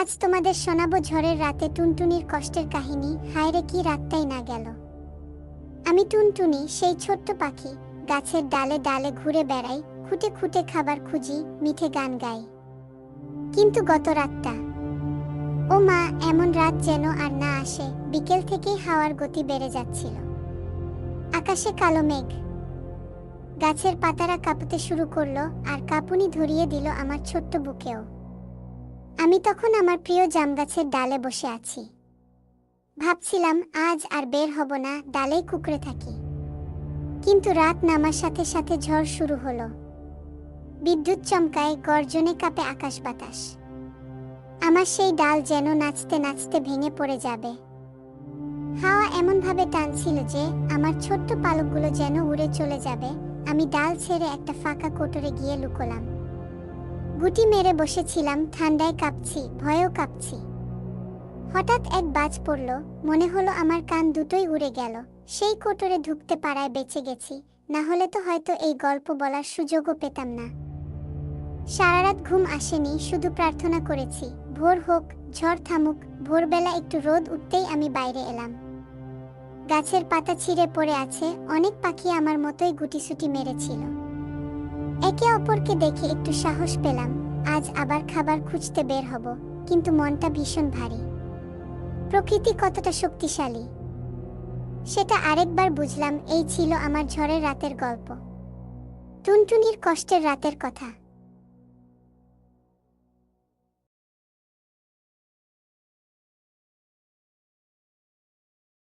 আজ তোমাদের শোনাবো ঝড়ের রাতে টুনটুনির কষ্টের কাহিনী। হায়রে কি রাতটাই না গেল। আমি টুনটুনি, সেই ছোট্ট পাখি, গাছের ডালে ডালে ঘুরে বেড়াই, খুঁটে খুঁটে খাবার খুঁজি, মিঠে গান গাই। কিন্তু গত রাতটা, ও মা, এমন রাত যেন আর না আসে, বিকেল থেকেই হাওয়ার গতি বেড়ে যাচ্ছিল। আকাশে কালো মেঘ। গাছের পাতারা কাঁপতে শুরু করল, আর কাঁপুনি ধরিয়ে দিল আমার ছোট্ট বুকেও। আমি তখন আমার প্রিয় জাম গাছের ডালে বসে আছি। ভাবছিলাম, আজ আর বের হব না, ডালেই কুকড়ে থাকি। কিন্তু রাত নামার সাথে সাথে ঝড় শুরু হলো। বিদ্যুৎ চমকায় গর্জনে কাঁপে আকাশ বাতাস। আমার সেই ডাল যেন নাচতে নাচতে ভেঙে পড়ে যাবে। হাওয়া এমনভাবে টানছিল যে, আমার ছোট্ট পালকগুলো যেন উড়ে চলে যাবে। আমি ডাল ছেড়ে একটা ফাঁকা কোটরে গিয়ে লুকোলাম। গুটি মেরে বসেছিলাম, ঠান্ডায় কাঁপছি, ভয়েও কাঁপছি। হঠাৎ এক বাজ পড়ল, মনে হলো আমার কান দুটোই উড়ে গেল। সেই কোটরে ঢুকতে পারায় বেঁচে গেছি, না হলে তো হয়তো এই গল্প বলার সুযোগও পেতাম না। সারা রাত ঘুম আসেনি, শুধু প্রার্থনা করেছি, ভোর হোক, ঝড় থামুক, ভোরবেলা একটু রোদ উঠতেই আমি বাইরে এলাম। গাছের পাতা ছিঁড়ে পড়ে আছে, অনেক পাখি আমার মতোই গুটিসুটি মেরেছিল। একে অপরকে দেখে একটু সাহস পেলাম। আজ আবার খাবার খুঁজতে বের হব, কিন্তু মনটা ভীষণ ভারী। প্রকৃতি কতটা শক্তিশালী? সেটা আরেকবার বুঝলাম, এই ছিল আমার ঝড়ের রাতের গল্প। টুনটুনির কষ্টের রাতের কথা।